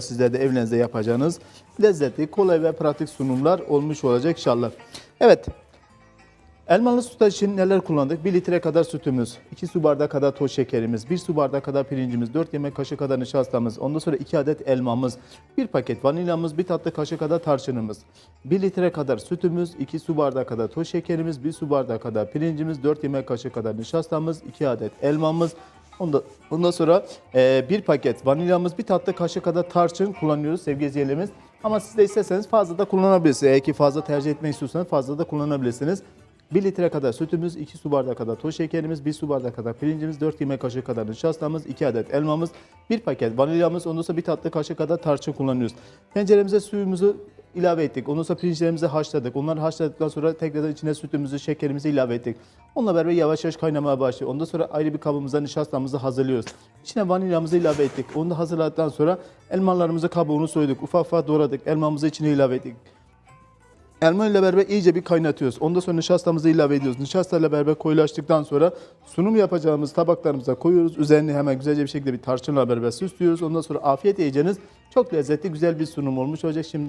Sizler de evlerinizde yapacağınız lezzetli, kolay ve pratik sunumlar olmuş olacak inşallah. Evet, elmalı süt için neler kullandık? 1 litre kadar sütümüz, 2 su bardağı kadar toz şekerimiz, 1 su bardağı kadar pirincimiz, 4 yemek kaşığı kadar nişastamız, ondan sonra 2 adet elmamız, 1 paket vanilyamız, 1 tatlı kaşığı kadar tarçınımız, 1 litre kadar sütümüz, 2 su bardağı kadar toz şekerimiz, 1 su bardağı kadar pirincimiz, 4 yemek kaşığı kadar nişastamız, 2 adet elmamız, Ondan, ondan sonra e, bir paket vanilyamız, bir tatlı kaşığı kadar tarçın kullanıyoruz sevgili izleyicilerimiz. Ama siz de isterseniz fazla da kullanabilirsiniz. Eğer ki fazla tercih etmek istiyorsanız fazla da kullanabilirsiniz. 1 litre kadar sütümüz, 2 su bardağı kadar toz şekerimiz, 1 su bardağı kadar pirincimiz, 4 yemek kaşığı kadar nişastamız, 2 adet elmamız, 1 paket vanilyamız, ondan sonra bir tatlı kaşığı kadar tarçın kullanıyoruz. Tenceremize suyumuzu ilave ettik. Ondan sonra pirinçlerimizi haşladık. Onları haşladıktan sonra tekrardan içine sütümüzü, şekerimizi ilave ettik. Onunla beraber yavaş yavaş kaynamaya başlıyor. Ondan sonra ayrı bir kabımıza nişastamızı hazırlıyoruz. İçine vanilyamızı ilave ettik. Onu da hazırladıktan sonra elmalarımızı kabuğunu soyduk. Ufak ufak doğradık. Elmamızı içine ilave ettik. Elma ile beraber iyice bir kaynatıyoruz. Ondan sonra nişastamızı ilave ediyoruz. Nişasta ile beraber koyulaştıktan sonra sunum yapacağımız tabaklarımıza koyuyoruz. Üzerine hemen güzelce bir şekilde bir tarçınla beraber süslüyoruz. Ondan sonra afiyet yiyeceğiniz çok lezzetli güzel bir sunum olmuş olacak. Şimdi